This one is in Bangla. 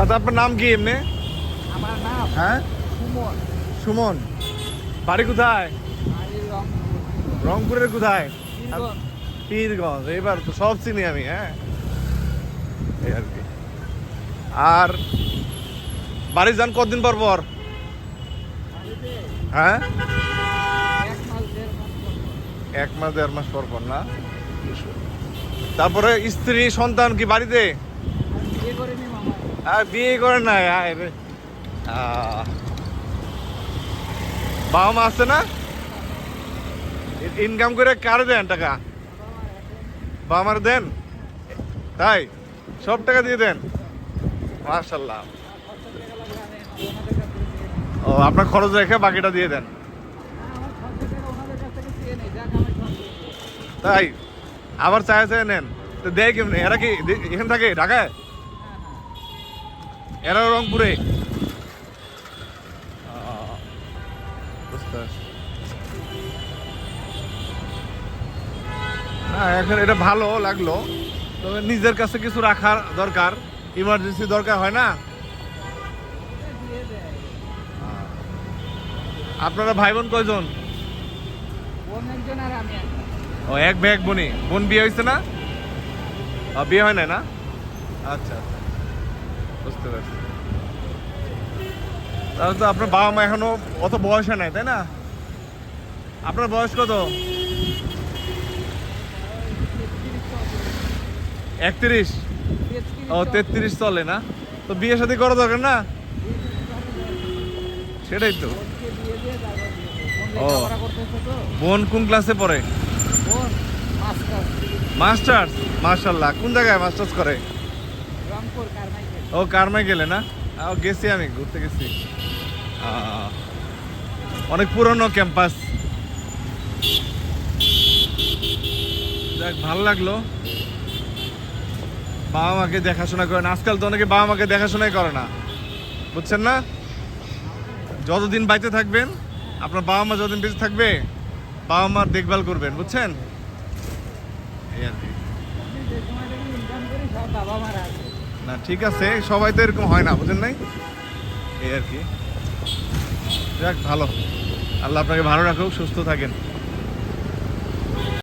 আচ্ছা আপনার নাম কি এমনি? আমার নাম হ্যাঁ? সুমন। সুমন। বাড়ি কোথায়? রংপুরের কোথায়। পীরগঞ্জ। এবার তো সব চিনি আমি হ্যাঁ? এই আর কি। আর বাড়ি যান কতদিন পর পর? হ্যাঁ? এক মাস দেড় মাস পর পর। এক মাস দেড় মাস পর পর না? তারপরে স্ত্রী সন্তান কি বাড়িতে? আর বিয়ে করে না আয় রে। আহ। বাবা মা আছে না? ইনকাম করে কার দেন টাকা? বাবা মার দেন? তাই? সব টাকা দিয়ে দেন? মার্শাল্লাহ ও, আপনার খরচ রেখে বাকিটা দিয়ে দেন। তাই? আবার চায় চায় নেন। তো দেয় কেমনি? এরা কি, এখানে থাকে? ঢাকায়? এরা রংপুরে। না এখন এটা ভালো লাগল। তবে নিজের কাছে কিছু রাখার দরকার ইমার্জেন্সি দরকার, হয় না? আপনারা ভাই বোন কয়জন? ও, এক ভাই, এক বোনই। বোন বিয়ে হয়েছে না? বিয়ে হয় নাই না? আচ্ছা আচ্ছা। বুঝতে পারছি। তাহলে তো আপনার বাবা মা এখনও অত বয়স নাই তাই না? আপনার বয়স কত? একত্রিশ? ও তেত্রিশ চলে না? তো বিয়ে শাদী করা দরকার না? সেটাই তো। ও। বোন কোন ক্লাসে পড়ে? মাস্টার্স। মার্শাল্লাহ কোন জায়গায় মাস্টার্স করে? ও কারমাই গেলে না? ও গেছি আমি ঘুরতে গেছি। অনেক পুরনো ক্যাম্পাস। যাক ভালো লাগল। বাবা মাকে দেখাশোনা করেন আজকাল তো অনেকে বাবা মাকে দেখাশোনাই করে না। বুঝছেন না? যতদিন বাইতে থাকবেন আপনার বাবা মা যতদিন বেঁচে থাকবে বাবা মার দেখভাল করবেন বুঝছেন? এই আর কি। বাবা মারা আছে। না, ঠিক আছে, সবাই তো এরকম হয় না, বুঝেন নাই? এই আর কি। যাক, ভালো। আল্লাহ আপনাকে ভালো রাখুক, সুস্থ থাকেন।